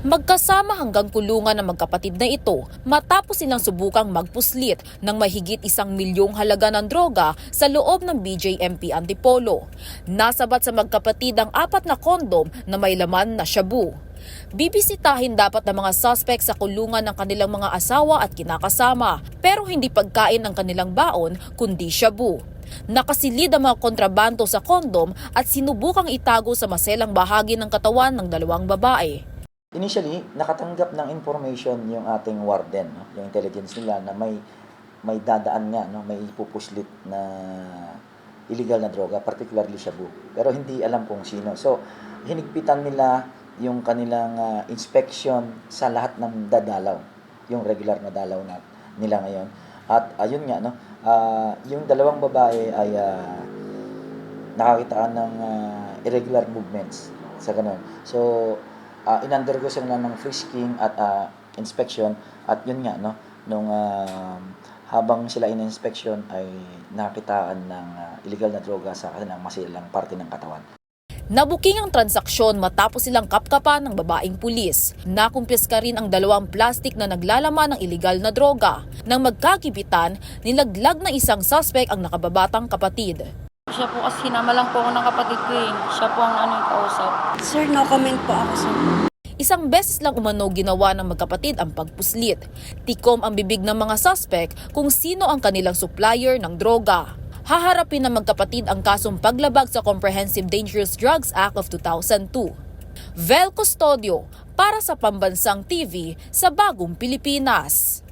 Magkasama hanggang kulungan ng magkapatid na ito matapos silang subukang magpuslit ng mahigit isang milyong halaga ng droga sa loob ng BJMP Antipolo. Nasabat sa magkapatid ang apat na kondom na may laman na shabu. Bibisitahin dapat ng mga suspect sa kulungan ng kanilang mga asawa at kinakasama pero hindi pagkain ng kanilang baon kundi shabu. Nakasilid ang mga kontrabando sa kondom at sinubukang itago sa maselang bahagi ng katawan ng dalawang babae. Initially, nakatanggap ng information yung ating warden, no? yung intelligence nila na may may dadaan nga, no? may ipupuslit na illegal na droga, particularly shabu. Pero hindi alam kung sino. So, hinigpitan nila yung kanilang ah, inspection sa lahat ng dadalaw, yung regular na dalaw na nila ngayon. At ayun nga, no? ah, yung dalawang babae ay ah, nakakitaan ng ah, irregular movements sa ganun. So, uh, in-undergo sila ng frisking at ah, inspection at yun nga, no, nung ah, habang sila in-inspection ay nakitaan ng ah, illegal na droga sa kanilang masilang parte ng katawan. Nabuking ang transaksyon matapos silang kapkapan ng babaeng pulis. Nakumpis ka rin ang dalawang plastik na naglalaman ng iligal na droga. Nang magkakibitan, nilaglag ng isang suspect ang nakababatang kapatid. Siya po kasi sinama lang po ako ng kapatid ko eh. Siya po ang ano yung kausap. Sir, no comment po ako, sir. Isang beses lang umano ginawa ng magkapatid ang pagpuslit. Tikom ang bibig ng mga suspect kung sino ang kanilang supplier ng droga. Haharapin ng magkapatid ang kasong paglabag sa Comprehensive Dangerous Drugs Act of 2002. Vel Custodio para sa Pambansang TV sa Bagong Pilipinas.